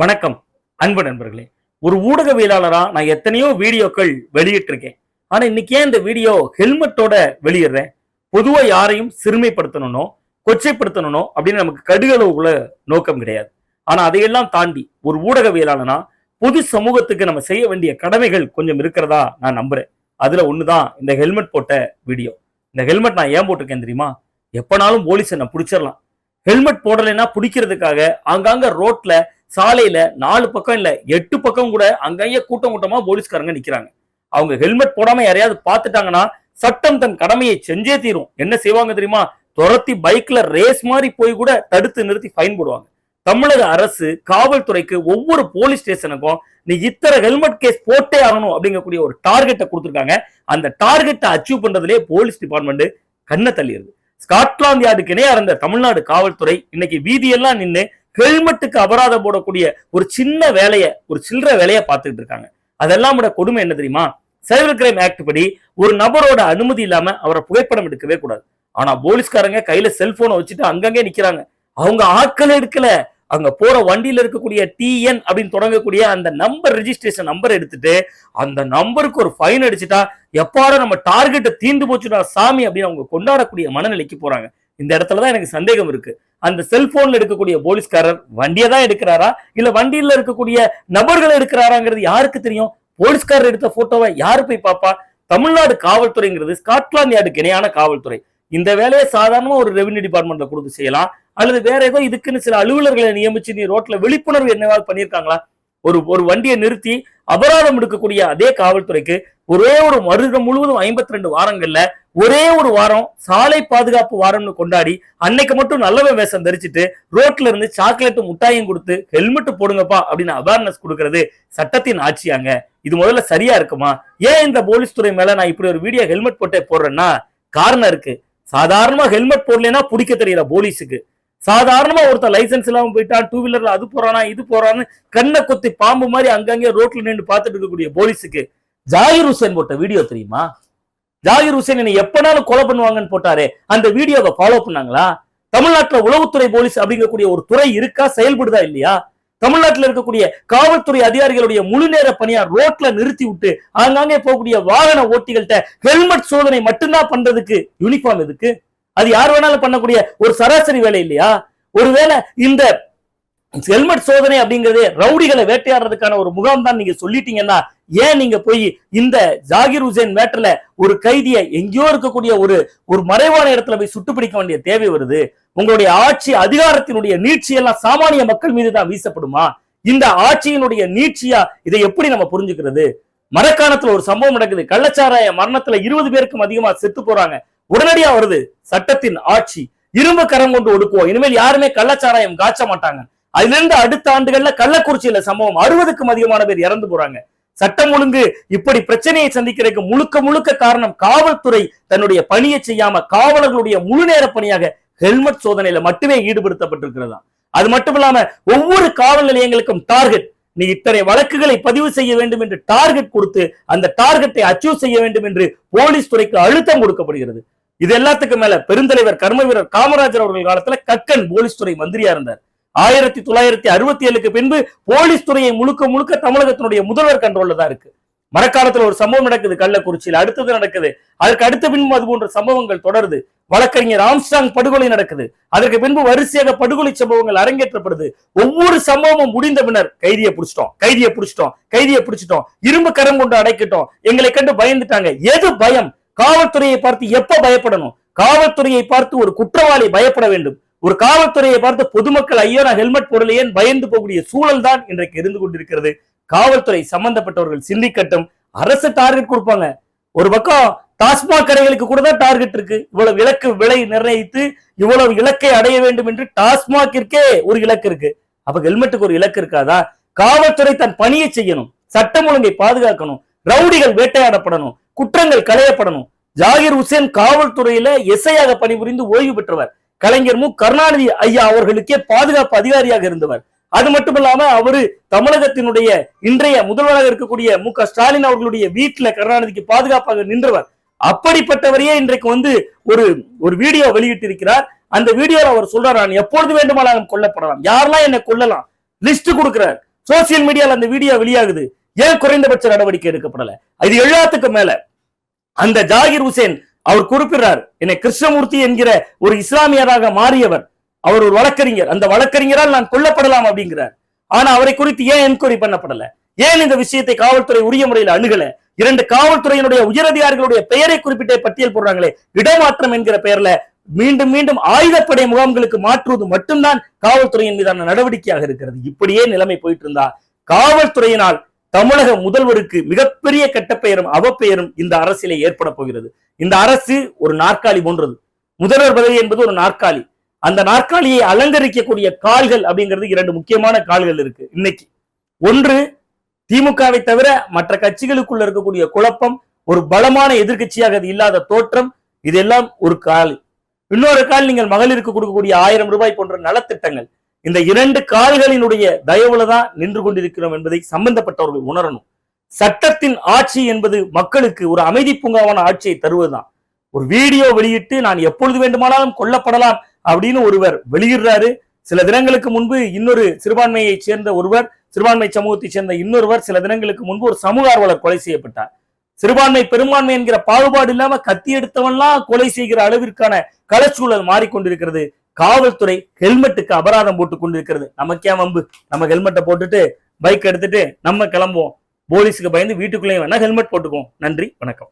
வணக்கம் அன்பு நண்பர்களே. ஒரு ஊடகவியலாளரா நான் எத்தனையோ வீடியோக்கள் வெளியிட்டிருக்கேன். ஆனா இன்னைக்கு ஏன் இந்த வீடியோ ஹெல்மெட்டோட வெளியிடுறேன்? பொதுவா யாரையும் சிறுமைப்படுத்தணும்னோ கொச்சைப்படுத்தணும்னோ அப்படின்னு நமக்கு கடுகளவுக்குள்ள நோக்கம் கிடையாது. ஆனா அதையெல்லாம் தாண்டி ஒரு ஊடகவியலாளனா பொது சமூகத்துக்கு நம்ம செய்ய வேண்டிய கடமைகள் கொஞ்சம் இருக்கிறதா நான் நம்புறேன். அதுல ஒண்ணுதான் இந்த ஹெல்மெட் போட்ட வீடியோ. இந்த ஹெல்மெட் நான் ஏன் போட்டிருக்கேன் தெரியுமா? எப்பனாலும் போலீஸ் என்ன பிடிச்சிடலாம். ஹெல்மெட் போடலைன்னா பிடிக்கிறதுக்காக ஆங்காங்க ரோட்ல சாலையில நாலு பக்கம் இல்ல எட்டு பக்கம் கூட அங்கங்கே கூட்டம் கூட்டமா போலீஸ்காரங்க நிக்கிறாங்க. அவங்க ஹெல்மெட் போடாம யாரையாவது பார்த்துட்டாங்கன்னா சட்டம் தன் கடமையை செஞ்சே தீரும். என்ன செய்வாங்க தெரியுமா? துரத்தி பைக்ல ரேஸ் மாதிரி போய் கூட தடுத்து நிறுத்தி ஃபைன் போடுவாங்க. தமிழக அரசு காவல்துறைக்கு ஒவ்வொரு போலீஸ் ஸ்டேஷனுக்கும் நீ இத்தனை ஹெல்மெட் கேஸ் போட்டே ஆகணும் அப்படிங்கக்கூடிய ஒரு டார்கெட்டை கொடுத்துருக்காங்க. அந்த டார்கெட்டை அச்சீவ் பண்றதுலேயே போலீஸ் டிபார்ட்மெண்ட் கண்ணை தள்ளிடுது. ஸ்காட்லாந்து யார்டுக்கு இணையா இருந்த தமிழ்நாடு காவல்துறை இன்னைக்கு வீதியெல்லாம் நின்று ஹெல்மெட்டுக்கு அபராதம் போடக்கூடிய ஒரு சின்ன வேலையை ஒரு சில்லற வேலையை பார்த்துட்டு இருக்காங்க. அதெல்லாம் விட கொடுமை என்ன தெரியுமா? சைபர் கிரைம் ஆக்ட் படி ஒரு நபரோட அனுமதி இல்லாம அவரை புகைப்படம் எடுக்கவே கூடாது. ஆனா போலீஸ்காரங்க கையில செல்போனை வச்சுட்டு அங்கங்கே நிக்கிறாங்க. அவங்க ஆட்கள் எடுக்கல. அங்க போற வண்டியில இருக்கக்கூடிய டிஎன் அப்படின்னு தொடங்கக்கூடிய அந்த நம்பர் ரெஜிஸ்ட்ரேஷன் நம்பர் எடுத்துட்டு அந்த நம்பருக்கு ஒரு ஃபைன் அடிச்சுட்டா எப்பாட நம்ம டார்கெட்டை தீந்து போச்சுடா சாமி அப்படின்னு அவங்க கொண்டாடக்கூடிய மனநிலைக்கு போறாங்க. இந்த இடத்துல தான் எனக்கு சந்தேகம் இருக்கு. அந்த செல்போன்ல எடுக்கக்கூடிய போலீஸ்காரர் வண்டியை தான் எடுக்கிறாரா? இல்ல வண்டியில இருக்கக்கூடிய நபர்கள் எடுக்கிறாராங்கிறது யாருக்கு தெரியும்? போலீஸ்காரர் எடுத்த போட்டோவை யாரு போய் பார்ப்பா தமிழ்நாடு காவல்துறைங்கிறது ஸ்காட்லாந்து யார்டுக்கு இணையான காவல்துறை. இந்த வேலையை சாதாரணமா ஒரு ரெவன்யூ டிபார்ட்மெண்ட்ல கொடுத்து செய்யலாம். அல்லது வேற ஏதோ இதுக்குன்னு சில அலுவலர்களை நியமிச்சு நீ ரோட்ல விழிப்புணர்வு என்னவாவது பண்ணியிருக்காங்களா? ஒரு ஒரு வண்டியை நிறுத்தி அபராதம் எடுக்கக்கூடிய அதே காவல்துறைக்கு ஒரே ஒரு வருடம் முழுவதும் ஐம்பத்தி ரெண்டு வாரங்கள்ல ஒரே ஒரு வாரம் சாலை பாதுகாப்பு வாரம்னு கொண்டாடி அன்னைக்கு மட்டும் நல்லவன் வேஷம் தரிச்சிட்டு ரோட்ல இருந்து சாக்லேட்டும் முட்டாயும் கொடுத்து ஹெல்மெட் போடுங்கப்பா அப்படின்னு அவேர்னஸ் கொடுக்கறது சட்டத்தின் ஆட்சியாங்க. இது முதல்ல சரியா இருக்குமா? ஏன் இந்த போலீஸ் துறை மேல நான் இப்படி ஒரு வீடியோ ஹெல்மெட் போட்டே போடுறேன்னா? காரணம் இருக்கு. சாதாரணமா ஹெல்மெட் போடலைன்னா பிடிக்க தெரியல போலீஸுக்கு. சாதாரணமா ஒருத்தர் லைசன்ஸ் இல்லாம போயிட்டான் டூ வீலர்ல அது போறானா இது போறான்னு கண்ணை கொத்தி பாம்பு மாதிரி அங்கங்கே ரோட்ல நின்று பார்த்துட்டு இருக்கக்கூடிய போலீஸுக்கு. ஜாகிர் ஹுசேன் போட்ட வீடியோ தெரியுமா? ஜாகிர் ஹுசேன் என்னை எப்பனாலும் கொலை பண்ணுவாங்கன்னு போட்டாரு அந்த வீடியோவை ஃபாலோ பண்ணாங்களா? தமிழ்நாட்டுல உளவுத்துறை போலீஸ் அப்படிங்கக்கூடிய ஒரு துறை இருக்கா? செயல்படுதா இல்லையா? தமிழ்நாட்டில் இருக்கக்கூடிய காவல்துறை அதிகாரிகளுடைய முழு நேர பணியா ரோட்ல நிறுத்தி விட்டு ஆங்காங்கே போகக்கூடிய வாகன ஓட்டிகள்கிட்ட ஹெல்மெட் சோதனை மட்டும்தான் பண்றதுக்கு யூனிஃபார்ம் எதுக்கு? அது யார் வேணாலும் பண்ணக்கூடிய ஒரு சராசரி வேலை இல்லையா? ஒருவேளை இந்த ஹெல்மெட் சோதனை அப்படிங்கறதே ரவுடிகளை வேட்டையாடுறதுக்கான ஒரு முகாம் தான் நீங்க சொல்லிட்டீங்கன்னா ஏன் நீங்க போய் இந்த ஜாகிர் ஹுசேன் மேட்டர்ல ஒரு கைதியை எங்கேயோ இருக்கக்கூடிய ஒரு ஒரு மறைவான இடத்துல போய் சுட்டு பிடிக்க வேண்டிய தேவை வருது? உங்களுடைய ஆட்சி அதிகாரத்தினுடைய நீட்சி எல்லாம் சாமானிய மக்கள் மீது தான் வீசப்படுமா? இந்த ஆட்சியினுடைய நீட்சியா இதை எப்படி நம்ம புரிஞ்சுக்கிறது? மரக்காணத்துல ஒரு சம்பவம் நடக்குது. கள்ளச்சாராய மரணத்துல இருபது பேருக்கும் அதிகமா செத்து போறாங்க. உடனடியா வருது சட்டத்தின் ஆட்சி. இரும்பு கரம் கொண்டு ஒடுக்குவோம். இனிமேல் யாருமே கள்ளச்சாராயம் காய்ச்ச மாட்டாங்க. அதுல இருந்து அடுத்த ஆண்டுகள்ல கள்ளக்குறிச்சியில சம்பவம். அறுபதுக்கும் அதிகமான பேர் இறந்து போறாங்க. சட்டம் ஒழுங்கு இப்படி பிரச்சனையை சந்திக்கிறதுக்கு முழுக்க முழுக்க காரணம் காவல்துறை தன்னுடைய பணியை செய்யாம காவலர்களுடைய முழு நேர பணியாக ஹெல்மெட் சோதனையில மட்டுமே ஈடுபடுத்தப்பட்டிருக்கிறதா? அது மட்டும் இல்லாம ஒவ்வொரு காவல் நிலையங்களுக்கும் டார்கெட். நீ இத்தனை வழக்குகளை பதிவு செய்ய வேண்டும் என்று டார்கெட் கொடுத்து அந்த டார்கெட்டை அச்சீவ் செய்ய வேண்டும் என்று போலீஸ் துறைக்கு அழுத்தம் கொடுக்கப்படுகிறது. இது எல்லாத்துக்கும் மேல பெருந்தலைவர் கர்ம வீரர் காமராஜர் அவர்கள் காலத்துல கக்கன் போலீஸ் துறை மந்திரியா இருந்தார். ஆயிரத்தி தொள்ளாயிரத்தி அறுபத்தி ஏழுக்கு பின்பு போலீஸ் துறையை முழுக்க முழுக்க தமிழகத்தினுடைய முதல்வர் கண்ட்ரோல்ல தான் இருக்கு. மரக்காலத்துல ஒரு சம்பவம் நடக்குது கள்ளக்குறிச்சியில். அடுத்தது நடக்குது. அதற்கு அடுத்த பின்பு அது போன்ற சம்பவங்கள் தொடருது. வழக்கறிஞர் ஆம்ஸ்டாங் படுகொலை நடக்குது. அதற்கு பின்பு வரிசையாக படுகொலை சம்பவங்கள் அரங்கேற்றப்படுது. ஒவ்வொரு சம்பவமும் முடிந்த பின்னர் கைதியை பிடிச்சிட்டோம் கைதியை பிடிச்சிட்டோம் கைதியை பிடிச்சிட்டோம். இரும்பு கரம் கொண்டு அடைக்கிட்டோம். எங்களை கண்டு பயந்துட்டாங்க. எது பயம்? காவல்துறையை பார்த்து எப்ப பயப்படணும்? காவல்துறையை பார்த்து ஒரு குற்றவாளி பயப்பட வேண்டும். ஒரு காவல்துறையை பார்த்து பொதுமக்கள் ஐயோ நான் ஹெல்மெட் போடலையேன்னு பயந்து போகக்கூடிய சூழல் தான் இன்றைக்கு இருந்து கொண்டிருக்கிறது? காவல்துறை சம்பந்தப்பட்டவர்கள் சிந்திக்கட்டும். அரசு டார்கெட் கொடுப்பாங்க. ஒரு பக்கம் டாஸ்மாக் கடைகளுக்கு கூட தான் டார்கெட் இருக்கு. இவ்வளவு இலக்கு விலை நிர்ணயித்து இவ்வளவு இலக்கை அடைய வேண்டும் என்று டாஸ்மாகிற்கே ஒரு இலக்கு இருக்கு. அப்ப ஹெல்மெட்டுக்கு ஒரு இலக்கு இருக்காதா? காவல்துறை தன் பணியை செய்யணும். சட்டம் ஒழுங்கை பாதுகாக்கணும். ரவுடிகள் வேட்டையாடப்படணும். குற்றங்கள் களையப்படணும். ஜாகிர் உசேன் காவல்துறையில எஸ்ஐயாக பணிபுரிந்து ஓய்வு பெற்றவர். கலைஞர் மு. கருணாநிதி ஐயா அவர்களுக்கே பாதுகாப்பு அதிகாரியாக இருந்தவர். அது மட்டும் இல்லாம அவரு தமிழகத்தினுடைய இன்றைய முதல்வராக இருக்கக்கூடிய மு. க. ஸ்டாலின் அவர்களுடைய வீட்டுல கருணாநிதிக்கு பாதுகாப்பாக நின்றவர். அப்படிப்பட்டவரையே இன்றைக்கு வந்து ஒரு ஒரு வீடியோ வெளியிட்டிருக்கிறார். அந்த வீடியோல அவர் சொல்றார் நான் எப்பொழுது வேண்டுமானாலும் கொல்லப்படலாம். யாரெல்லாம் என்னை கொல்லலாம். லிஸ்ட் கொடுக்கிறார். சோசியல் மீடியால அந்த வீடியோ வெளியாகுது. ஏன் குறைந்தபட்ச நடவடிக்கை எடுக்கப்படல? இது எல்லாத்துக்கும் மேல. அந்த ஜாகிர் ஹுசேன் அவர் குறிப்பிடுறார் என்னை கிருஷ்ணமூர்த்தி என்கிற ஒரு இஸ்லாமியராக மாறியவர். அவர் ஒரு வழக்கறிஞர். அந்த வழக்கறிஞரால் நான் கொல்லப்படலாம் அப்படிங்கிறார். ஆனா அவரை குறித்து ஏன் என்கொயரி பண்ணப்படல? ஏன் இந்த விஷயத்தை காவல்துறை உரிய முறையில் அணுகல? இரண்டு காவல்துறையினுடைய உயரதிகாரிகளுடைய பெயரை குறிப்பிட்டே பட்டியல் போடுறாங்களே இடமாற்றம் என்கிற பெயர்ல மீண்டும் மீண்டும் ஆயுதப்படை முகாம்களுக்கு மாற்றுவது மட்டும்தான் காவல்துறையின் மீதான நடவடிக்கையாக இருக்கிறது. இப்படியே நிலைமை போயிட்டு இருந்தா காவல்துறையினால் தமிழக முதல்வருக்கு மிகப்பெரிய கெட்ட பெயரும் அவப்பெயரும் இந்த அரசிலே ஏற்பட போகிறது. இந்த அரசு ஒரு நாற்காலி போன்றது. முதல்வர் பதவி என்பது ஒரு நாற்காலி. அந்த நாற்காலியை அலங்கரிக்கக்கூடிய கால்கள் அப்படிங்கிறது இரண்டு முக்கியமான கால்கள் இருக்கு இன்னைக்கு. ஒன்று திமுகவை தவிர மற்ற கட்சிகளுக்குள்ள இருக்கக்கூடிய குழப்பம் ஒரு பலமான எதிர்க்கட்சியாக அது இல்லாத தோற்றம் இதெல்லாம் ஒரு கால். இன்னொரு கால் நீங்கள் மகளிருக்கு கொடுக்கக்கூடிய ஆயிரம் ரூபாய் போன்ற நலத்திட்டங்கள். இந்த இரண்டு கால்களினுடைய தயவுல தான் நின்று கொண்டிருக்கிறோம் என்பதை சம்பந்தப்பட்டவர்கள் உணரணும். சட்டத்தின் ஆட்சி என்பது மக்களுக்கு ஒரு அமைதி பூங்காவான ஆட்சியை தருவதுதான். ஒரு வீடியோ வெளியிட்டு நான் எப்பொழுது வேண்டுமானாலும் கொல்லப்படலாம் அப்படின்னு ஒருவர் வெளியிடுறாரு. சில தினங்களுக்கு முன்பு இன்னொரு சிறுபான்மையை சேர்ந்த ஒருவர் சிறுபான்மை சமூகத்தை சேர்ந்த இன்னொருவர் சில தினங்களுக்கு முன்பு ஒரு சமூக ஆர்வலர் கொலை செய்யப்பட்டார். சிறுபான்மை பெரும்பான்மை என்கிற பாகுபாடு இல்லாம கத்தி எடுத்தவன்லாம் கொலை செய்கிற அளவிற்கான களச்சூழல் மாறிக்கொண்டிருக்கிறது. காவல்துறை ஹெல்மெட்டுக்கு அபராதம் போட்டு கொண்டிருக்கிறது. நமக்கே வம்பு? நம்ம ஹெல்மெட்டை போட்டுட்டு பைக் எடுத்துட்டு நம்ம கிளம்புவோம். போலீஸுக்கு பயந்து வீட்டுக்குள்ளேயும் வேணா ஹெல்மெட் போட்டுக்குவோம். நன்றி வணக்கம்.